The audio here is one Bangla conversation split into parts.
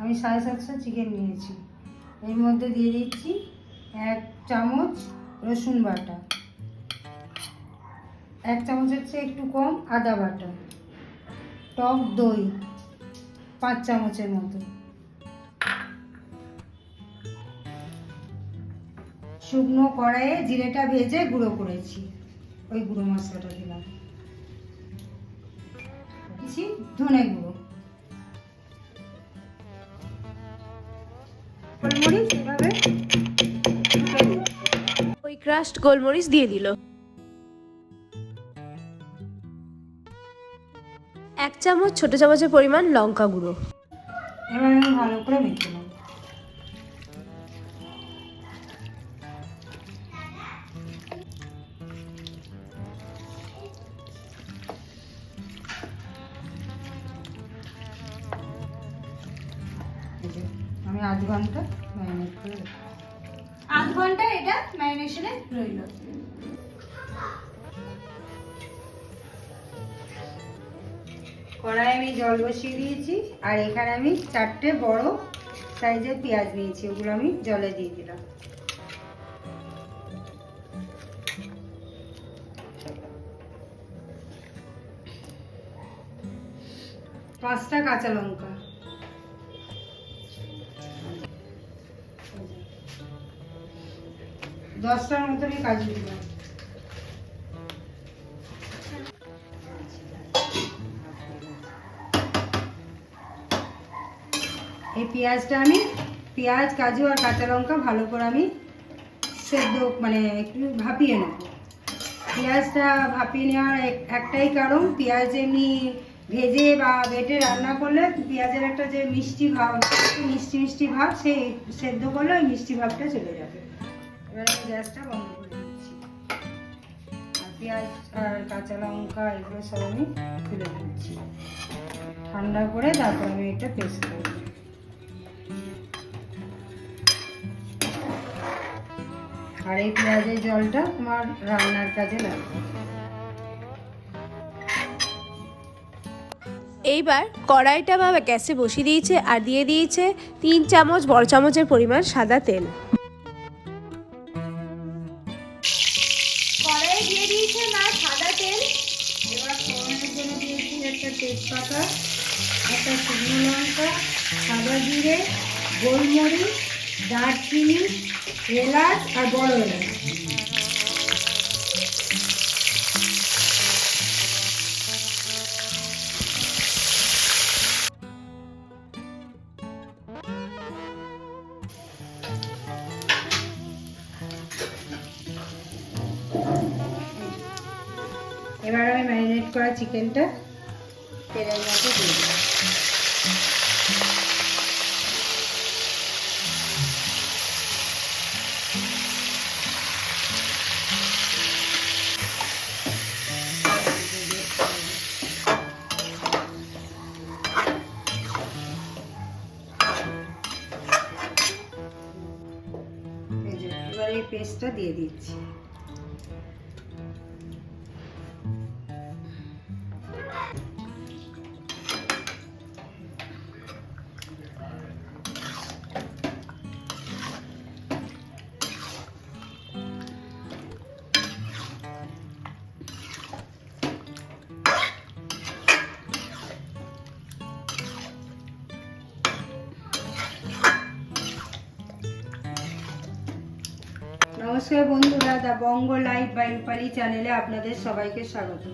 আমি সাড়ে সাতশো চিকেন নিয়েছি। এর মধ্যে দিয়ে দিচ্ছি এক চামচ রসুন বাটা। এক চামচ হচ্ছে একটু কম আদা বাটা। টক দই পাঁচ চামচের মতো। শুকনো কড়াইয়ে জিরেটা ভেজে গুঁড়ো করেছি। ওই গুঁড়ো মশলাটা দিলাম। ধনে গুঁড়ো। দিচ্ছি। ওই ক্রাশড গোলমরিচ দিয়ে দিল। এক চামচ ছোট চামচের পরিমাণ লঙ্কা গুঁড়ো। এবার আমি ভালো করে মেখে নেব। এই যে, আমি আধ ঘণ্টা ম্যারিনেট করে। আধ ঘণ্টা এটা ম্যারিনেশনে রইল। কড়াই আমি জল বসিয়ে দিয়েছি আর এখানে আমি চারটে বড় সাইজের পেঁয়াজ নিয়েছি ওগুলো আমি জলে দিয়ে দিলাম। পাঁচটা কাঁচা লঙ্কা। দশটার মতো আমি কাজু দিলাম এই পেঁয়াজটা আমি, পেঁয়াজ, কাজু আর কাঁচা লঙ্কা ভালো করে আমি সেদ্ধ মানে একটু ভাপিয়ে নেব। পেঁয়াজটা ভাপিয়ে নেওয়ার একটাই কারণ, পেঁয়াজ এমনি ভেজে বা বেটে রান্না করলে পেঁয়াজের একটা যে মিষ্টি ভাব, মিষ্টি মিষ্টি ভাব, সেই সেদ্ধ করলে ওই মিষ্টি ভাবটা চলে যাবে। এবার আমি গ্যাসটা বন্ধ করে দিচ্ছি। আর পেঁয়াজ আর কাঁচা লঙ্কা এগুলো সব আমি তুলে দিচ্ছি ঠান্ডা করে তারপর আমি এটা পেস্ট আর এই পেঁয়াজের জলটা তোমার রান্নার কাজে লাগবে। এইবার কড়াইটা বা গ্যাসে বসিয়ে দিয়েছে আর দিয়ে দিয়েছে তিন চামচ বড় চামচের পরিমাণ সাদা তেল। লঙ্কা সাদা জিরে, গোলমরিচ, দারচিনি, এলাচ আর বড় এলাচ। এবার আমি ম্যারিনেট করা চিকেনটা তেলের মধ্যে দিয়ে দিলাম। এই পেস্টটা দিয়ে দিচ্ছি। নমস্কার বন্ধুরা the Banga live by Rupali চ্যানেলে আপনাদের সবাইকে স্বাগত।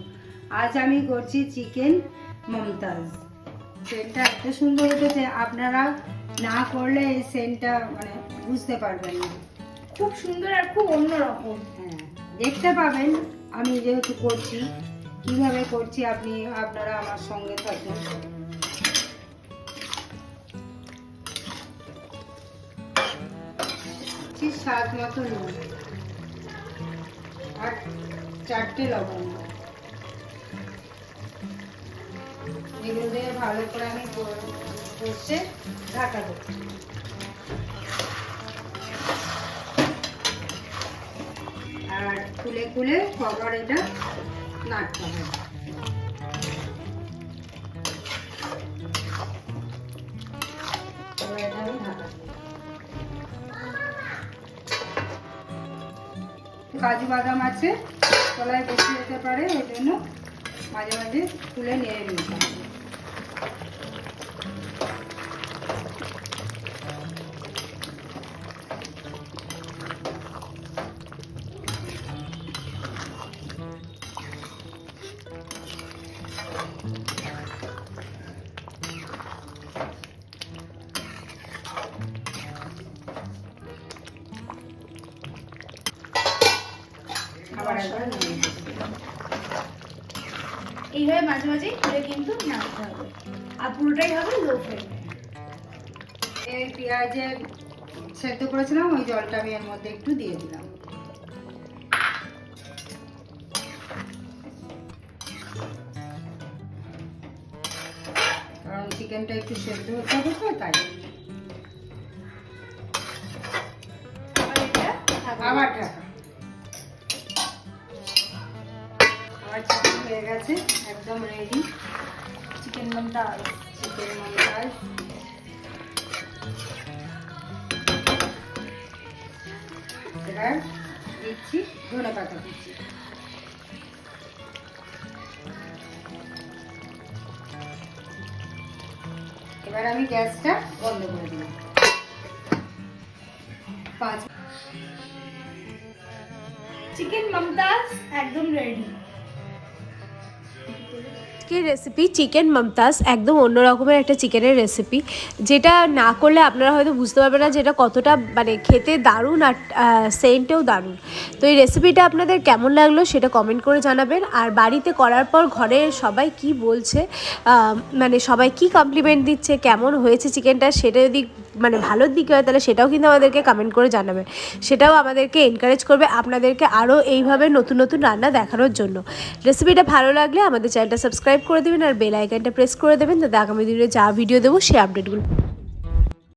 আজ আমি করছি চিকেন মমতাজ। সেন্টটা এত সুন্দর হতেছে আপনারা না করলে এই সেন্টটা মানে বুঝতে পারবেন না। খুব সুন্দর আর খুব অন্যরকম। হ্যাঁ দেখতে পাবেন আমি যেহেতু করছি কীভাবে করছি আপনি আপনারা আমার সঙ্গে ঠিক স্বাদ মতো নুন আর চারটে লবঙ্গ। এগুলো দিয়ে ভালো করে আমি কষে ঢাকা দেবো। আর খুলে খুলে কভার এটা নাড়তে হবে। কাজু বাদাম আছে তলায় বসে যেতে পারে ওই জন্য মাঝে মাঝে তুলে নিয়ে নিতে হবে। এইভাবে মাঝে মাঝে খুলে কিন্তু নাড়তে হবে। আর পুরোটাই হবে লো ফ্লেমে এই পেঁয়াজের সেদ্ধ করেছিলাম ওই জলটা আমি এর মধ্যে একটু দিয়ে দিলাম। কারণ চিকেনটা একটু সেদ্ধ হতে হবে তো তাই। আবার ঢাকা। আমার চিকেন হয়ে গেছে, একদম রেডি চিকেন মমতা চিকেন মশলা এবার দিচ্ছি ধনে পাতা। দিচ্ছি এবার আমি গ্যাসটা বন্ধ করে দিলাম। পাঁচ চিকেন মমতাজ একদম রেডি আজকের রেসিপি চিকেন মমতাজ একদম অন্য রকমের একটা চিকেনের রেসিপি যেটা না করলে আপনারা হয়তো বুঝতে পারবেন না যে এটা কতটা মানে খেতে দারুণ আর সেন্টেও দারুণ। তো এই রেসিপিটা আপনাদের কেমন লাগল সেটা কমেন্ট করে জানাবেন। আর বাড়িতে করার পর ঘরে সবাই কি বলছে মানে সবাই কি কমপ্লিমেন্ট দিচ্ছে, কেমন হয়েছে চিকেনটা সেটা যদি মানে ভালোর দিকে হয়, তাহলে সেটাও কিন্তু আমাদেরকে কমেন্ট করে জানাবে। সেটাও আমাদেরকে এনকারেজ করবে আপনাদেরকে আরও এইভাবে নতুন নতুন রান্না দেখানোর জন্য। রেসিপিটা ভালো লাগলে আমাদের চ্যানেলটা সাবস্ক্রাইব করে দেবেন আর বেল আইকনটা প্রেস করে দেবেন, তাতে আগামী দিনে যা ভিডিও দেবো সেই আপডেটগুলো